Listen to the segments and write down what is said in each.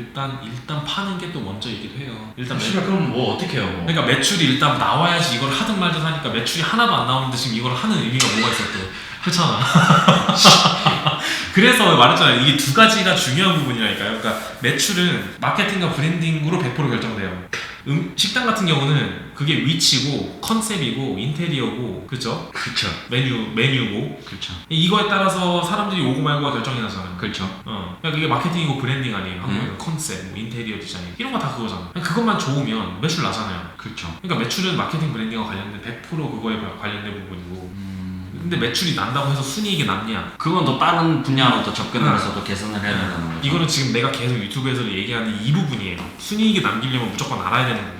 일단 일단 파는 게 또 먼저이기도 해요. 일단 매, 씨발 그럼 뭐 어떻게 해요? 뭐? 그러니까 매출이 일단 나와야지 이걸 하든 말든 하니까 매출이 하나도 안 나오는데 지금 이걸 하는 의미가 뭐가 있어 또 그렇잖아. 그래서 말했잖아요. 이게 두 가지가 중요한 부분이라니까요. 그러니까 매출은 마케팅과 브랜딩으로 100% 결정돼요. 음, 식당 같은 경우는 그게 위치고 컨셉이고 인테리어고 그죠? 그렇죠. 메뉴 메뉴고 그렇죠. 이거에 따라서 사람들이 오고 말고가 결정이 나잖아요. 그렇죠. 어, 그러니까 그게 마케팅이고 브랜딩 아니에요. 한국에서 컨셉, 뭐 인테리어 디자인 이런 거 다 그거잖아. 그냥 그것만 좋으면 매출 나잖아요. 그렇죠. 그러니까 매출은 마케팅 브랜딩과 관련된 100% 그거에 관련된 부분이고. 음, 근데 매출이 난다고 해서 순이익이 남냐? 그건 또 다른 분야로 또 접근을 음. 해서 또 개선을 해야 된다는 거죠. 이거는 지금 내가 계속 유튜브에서 얘기하는 이 부분이에요. 순이익이 남기려면 무조건 알아야 되는 게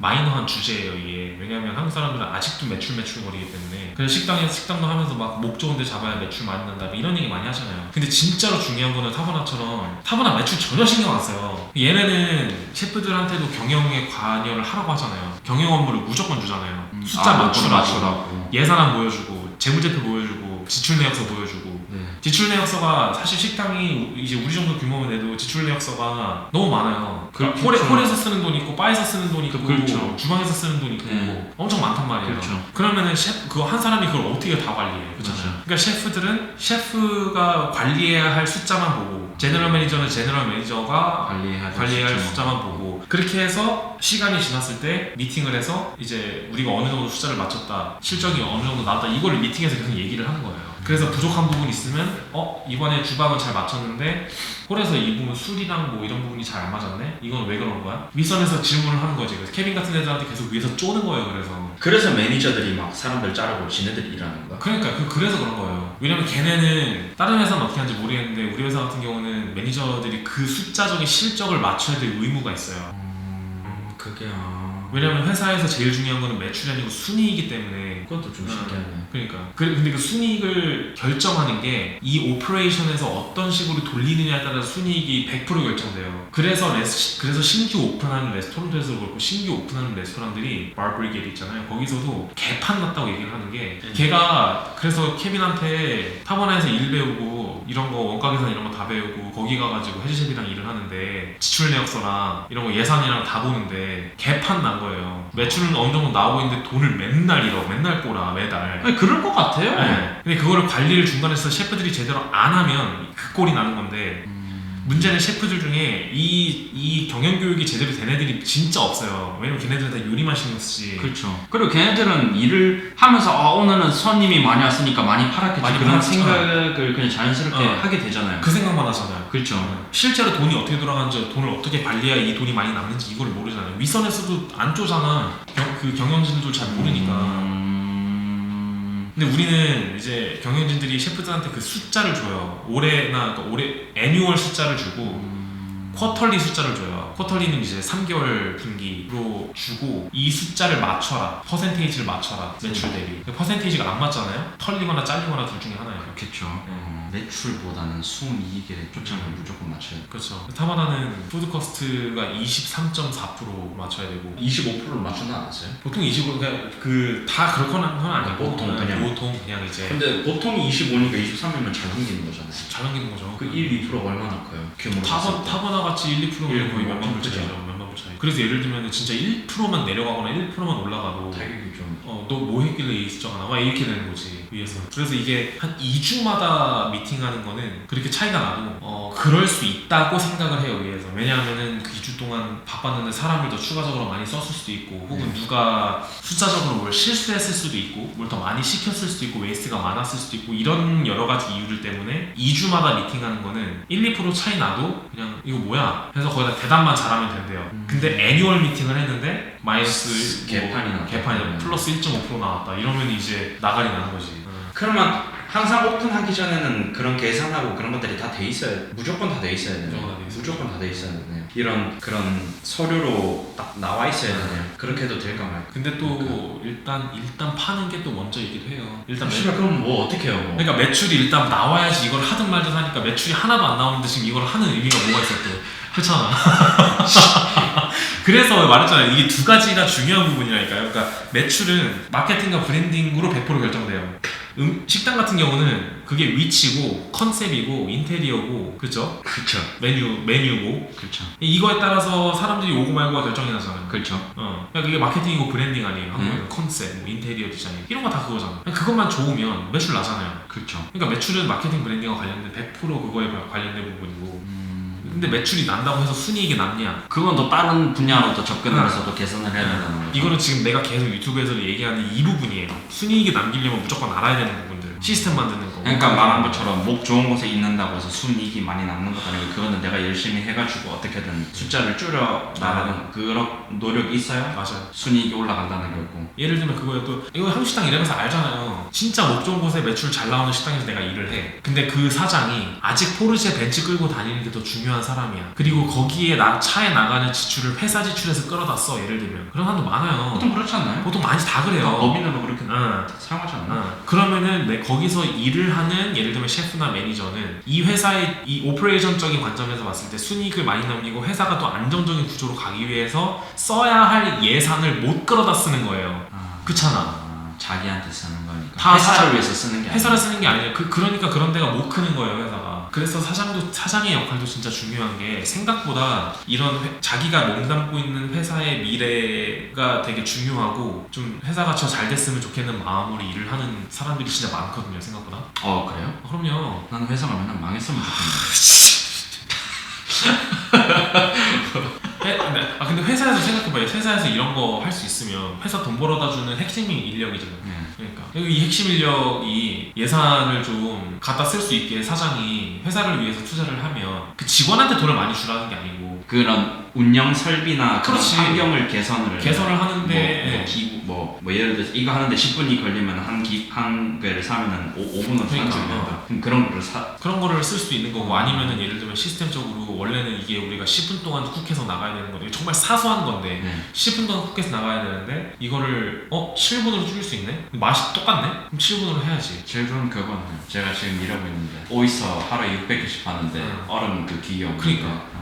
마이너한 주제예요 이게. 왜냐하면 한국 사람들은 아직도 매출 매출 거리기 때문에 그래서 식당에서 식당도 하면서 막 목 좋은데 잡아야 매출 많이 난다 뭐 이런 얘기 많이 하잖아요. 근데 진짜로 중요한 거는 타버나처럼 타버나 매출 전혀 신경 안 써요. 얘네는 셰프들한테도 경영에 관여를 하라고 하잖아요. 경영 업무를 무조건 주잖아요. 음, 숫자 아, 맞추라고. 예산안 보여주고 재무제표 보여주고 지출 내역서 보여주고 네. 지출 내역서가 사실 식당이 이제 우리 정도 규모면 해도 지출 내역서가 너무 많아요. 그렇겠죠. 홀에, 홀에서 쓰는 돈 있고 바에서 쓰는 돈 있고 그렇죠. 주방에서 쓰는 돈 있고 네. 엄청 많단 말이에요. 그렇죠. 그러면은 셰프 그거 한 사람이 그걸 어떻게 다 관리해요? 그렇잖아요. 맞아요. 그러니까 셰프들은 셰프가 관리해야 할 숫자만 보고 제너럴 매니저는 제너럴 매니저가 관리해야 될 관리해야 할 숫자만. 숫자만 보고 그렇게 해서 시간이 지났을 때 미팅을 해서 이제 우리가 어느 정도 숫자를 맞췄다 실적이 어느 정도 나왔다 이걸 미팅에서 계속 얘기를 하는 거예요 그래서 부족한 부분 있으면 어 이번에 주방은 잘 맞췄는데 홀에서 이 부분 술이랑 뭐 이런 부분이 잘 안 맞았네 이건 왜 그런 거야 윗선에서 질문을 하는 거지 그래서 케빈 같은 애들한테 계속 위에서 쪼는 거예요 그래서 그래서 매니저들이 막 사람들 자르고 지네들이 일하는 거야. 그러니까 그, 그래서 그런 거예요. 왜냐면 걔네는 다른 회사는 어떻게 하는지 모르겠는데 우리 회사 같은 경우는 매니저들이 그 숫자적인 실적을 맞춰야 될 의무가 있어요. 음, 그게 아. 왜냐면 회사에서 제일 중요한 거는 매출이 아니고 순이익이기 때문에 그것도 좀 음. 신기하네. 그러니까 그- 근데 그 순이익을 결정하는 게 이 오퍼레이션에서 어떤 식으로 돌리느냐에 따라 순이익이 100% 결정돼요. 그래서 레스, 그래서 신규 오픈하는 레스토랑에서도 그렇고 신규 오픈하는 레스토랑들이 바브리게드 있잖아요. 거기서도 개판 났다고 얘기를 하는 게 음. 걔가 그래서 케빈한테 타버나에서 일 배우고 이런 거 원가 계산 이런 거 다 배우고 거기 가가지고 헤드셰프랑 일을 하는데 지출 내역서랑 이런 거 예산이랑 다 보는데 개판 난 거예요. 매출은 어느 정도 나오고 있는데 돈을 맨날 잃어, 맨날 꼬라 매달. 아니 그럴 것 같아요. 네. 근데 그거를 관리를 중간에서 셰프들이 제대로 안 하면 그 꼴이 나는 건데 음, 문제는 셰프들 중에 이, 이 경영 교육이 제대로 된 애들이 진짜 없어요. 왜냐면 걔네들은 다 요리만 신경 쓰지. 그렇죠. 그리고 걔네들은 일을 하면서 아, 오늘은 손님이 많이 왔으니까 많이 팔았겠지. 많이 그런 팔았죠. 생각을 그냥 자연스럽게 어. 하게 되잖아요. 그 생각만 하잖아요. 그렇죠. 실제로 돈이 어떻게 돌아가는지 돈을 어떻게 관리해야 이 돈이 많이 남는지 이걸 모르잖아요. 윗선에서도 안 쪼잖아. 경, 그 경영진들도 잘 모르니까. 음, 근데 우리는 이제 경영진들이 셰프들한테 그 숫자를 줘요. 올해나 그러니까 올해 애뉴얼 숫자를 주고 음, 쿼털리 숫자를 줘요. 쿼털리는 이제 3개월 분기로 주고 이 숫자를 맞춰라. 퍼센테이지를 맞춰라. 매출 대비. 그 퍼센테이지가 안 맞잖아요. 털리거나 잘리거나 둘 중에 하나예요. 그렇겠죠. 어, 매출보다는 순이익에 초점을 무조건 맞춰야 돼. 그렇죠. 타바나는 푸드 커스트가 23.4% 맞춰야 되고 25%를 맞추는 않았어요? 보통 25 그냥 그다 그렇거나 건 아니고 보통 그냥. 보통 그냥 이제 근데 보통 25니까 23이면 잘 넘기는 거잖아요. 잘 넘기는 거죠. 그 1, 2%가 얼마나 커요? 규모로 타버 봤을 때. 타버나 같이 1, 2%면 1, 거의 몇만 불 그죠. 차이죠. 몇 만불 차이. 그래서 예를 들면 진짜 1%만 내려가거나 1%만 올라가도 타격이 좀 어, 너 뭐 했길래 이 숫자가 나와? 이렇게 되는 거지, 위에서. 그래서 이게 한 2주마다 미팅하는 거는 그렇게 차이가 나도, 어, 그럴 수 있다고 생각을 해요, 위에서. 왜냐하면은 그 2주 동안 바빴는데 사람을 더 추가적으로 많이 썼을 수도 있고, 혹은 누가 숫자적으로 뭘 실수했을 수도 있고, 뭘 더 많이 시켰을 수도 있고, 웨이스트가 많았을 수도 있고, 이런 여러 가지 이유들 때문에 2주마다 미팅하는 거는 1, 2% 차이 나도 그냥 이거 뭐야? 해서 거기다 대답만 잘하면 된대요. 음. 근데 애니얼 미팅을 했는데, 마이너스 개판이 뭐, 나왔다. 개판이 플러스 1.5% 나왔다 이러면 이제 나가리 나는 거지 그러면 항상 오픈하기 전에는 그런 계산하고 그런 것들이 다 돼 있어야 무조건 다 돼 있어야 되네요. 무조건 다 돼 있어요. 무조건 다 돼 있어야 되네요. 이런 그런 서류로 딱 나와 있어야 되네요. 그렇게 해도 될까 말까. 근데 또 일단 일단 파는 게 또 먼저이기도 해요 일단 매, 그럼 뭐 어떻게 해요? 뭐? 그러니까 매출이 일단 나와야지 이걸 하든 말든 하니까 매출이 하나도 안 나오는데 지금 이걸 하는 의미가 뭐가 또 그렇잖아 그래서 말했잖아요 이게 두 가지가 중요한 부분이라니까요 그러니까 매출은 마케팅과 브랜딩으로 100% 결정돼요 음, 식당 같은 경우는 그게 위치고 컨셉이고 인테리어고 그죠? 그렇죠. 메뉴 메뉴고 그렇죠. 이거에 따라서 사람들이 오고 말고가 결정이 나잖아요. 그렇죠. 어, 그러니까 그게 마케팅이고 브랜딩 아니에요. 한국에는 음. 컨셉, 뭐 인테리어 디자인 이런 거 다 그거잖아. 그냥 그것만 좋으면 매출 나잖아요. 그렇죠. 그러니까 매출은 마케팅 브랜딩과 관련된 100% 그거에 관련된 부분이고. 음, 근데 매출이 난다고 해서 순이익이 남냐? 그건 또 다른 분야로 또 접근을 해서 또 개선을 해야 된다는 거죠. 이거는 지금 내가 계속 유튜브에서 얘기하는 이 부분이에요. 순이익이 남기려면 무조건 알아야 되는 부분들. 시스템 만드는 거. 그러니까 말한 것처럼 목 좋은 곳에 있는다고 해서 순이익이 많이 남는 것도 아니고 그거는 내가 열심히 해가지고 어떻게든 숫자를 줄여 나가는 그런 노력이 있어야 맞아요. 순이익이 올라간다는 거고. 예를 들면 그거에 또 이거 한국 식당 이러면서 알잖아요. 진짜 목 좋은 곳에 매출 잘 나오는 식당에서 내가 일을 해. 근데 그 사장이 아직 포르쉐 벤츠 끌고 다니는 게 더 중요한 사람이야. 그리고 거기에 나 차에 나가는 지출을 회사 지출에서 끌어다 써. 예를 들면 그런 사람도 많아요. 보통 그렇지 않나요? 보통 많이 다 그래요. 법인으로 그렇게 응. 사용하지 않나? 어, 그러면은 내 거기서 일을 하는 예를 들면 셰프나 매니저는 이 회사의 이 오퍼레이션적인 관점에서 봤을 때 순이익을 많이 남기고 회사가 또 안정적인 구조로 가기 위해서 써야 할 예산을 못 끌어다 쓰는 거예요. 아, 그렇잖아. 아, 자기한테 쓰는 거니까. 다 회사를 위해서 쓰는 게 회사를 쓰는 게 아니에요. 그 그러니까 그런 데가 못 크는 거예요 회사가. 그래서 사장도 사장의 역할도 진짜 중요한 게 생각보다 이런 회- 자기가 몸담고 있는 회사의 미래가 되게 중요하고 좀 회사가 더잘 됐으면 좋겠는 마음으로 일을 하는 사람들이 진짜 많거든요 생각보다. 어 그래요? 아, 그럼요. 나는 회사가 맨날 망했으면. 회- 근데, 회사에서 생각해봐요. 회사에서 이런 거 할 수 있으면 회사 돈 벌어다 주는 핵심 인력이잖아요. 네. 그러니까 이 핵심 인력이 예산을 좀 갖다 쓸 수 있게 사장이 회사를 위해서 투자를 하면 그 직원한테 돈을 많이 주라는 게 아니고 그런 운영 설비나 그런 그렇지. 환경을 개선을 개선을 뭐, 하는데 뭐 기구 뭐, 뭐 예를 들어 서 이거 하는데 10분이 걸리면 한, 기, 한 개를 사면은 5, 5분은 그러니까, 산다 그럼 그런 거를 사 그런 거를 쓸 수도 있는 거고 아니면은 예를 들면 시스템적으로 원래는 이게 우리가 10분 동안 쿡해서 나가야 되는 건데 정말 사소한 건데 네. 10분 동안 쿡해서 나가야 되는데 이거를 어 7분으로 줄일 수 있네? 맛이 똑같네? 그럼 7분으로 해야지. 제일 좋은 그거는 제가 지금 일하고 있는데 오이서 하루에 600개씩 파는데 음. 얼음 그 기계용 그러니까.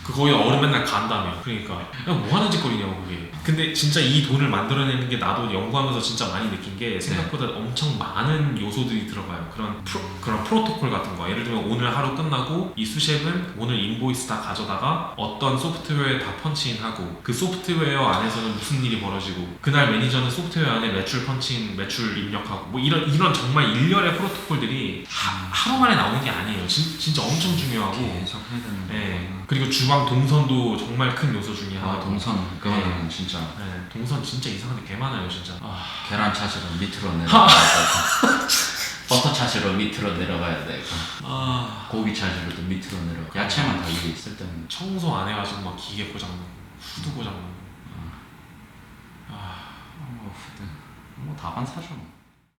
아, 그 거기 얼음 맨날 간다며. 그러니까 그냥 뭐 하는 짓거리냐고 그게. 근데 진짜 이 돈을 만들어내는 게 나도 연구하면서 진짜 많이 느낀 게 생각보다 엄청 많은 요소들이 들어가요. 그런 프로, 그런 프로토콜 같은 거. 예를 들면 오늘 하루 끝나고 이 수셰프는 오늘 인보이스 다 가져다가 어떤 소프트웨어에 다 펀치인하고 그 소프트웨어 안에서는 무슨 일이 벌어지고 그날 매니저는 소프트웨어 안에 매출 펀치인, 매출 입력하고 뭐 이런 이런 정말 일련의 프로토콜들이 하, 하루 만에 나오는 게 아니에요. 진, 진짜 엄청 중요하고. 계속 해야 되는 거 네. 그리고 주방 동선도 정말 큰 요소 중에 하나. 아 동선. 그거는 진짜. 네, 동선 진짜 이상한데 개 많아요 진짜. 아, 계란 차시로 밑으로 내려가야 되고 버터 차시로 밑으로 내려가야 되고 아, 고기 차시로 또 밑으로 내려가 야채만 다 위에 있을 때는. 청소 안 해가지고 막 기계 고장 나고 후드 고장. 나고. 아, 뭐, 뭐 다반 사죠 뭐.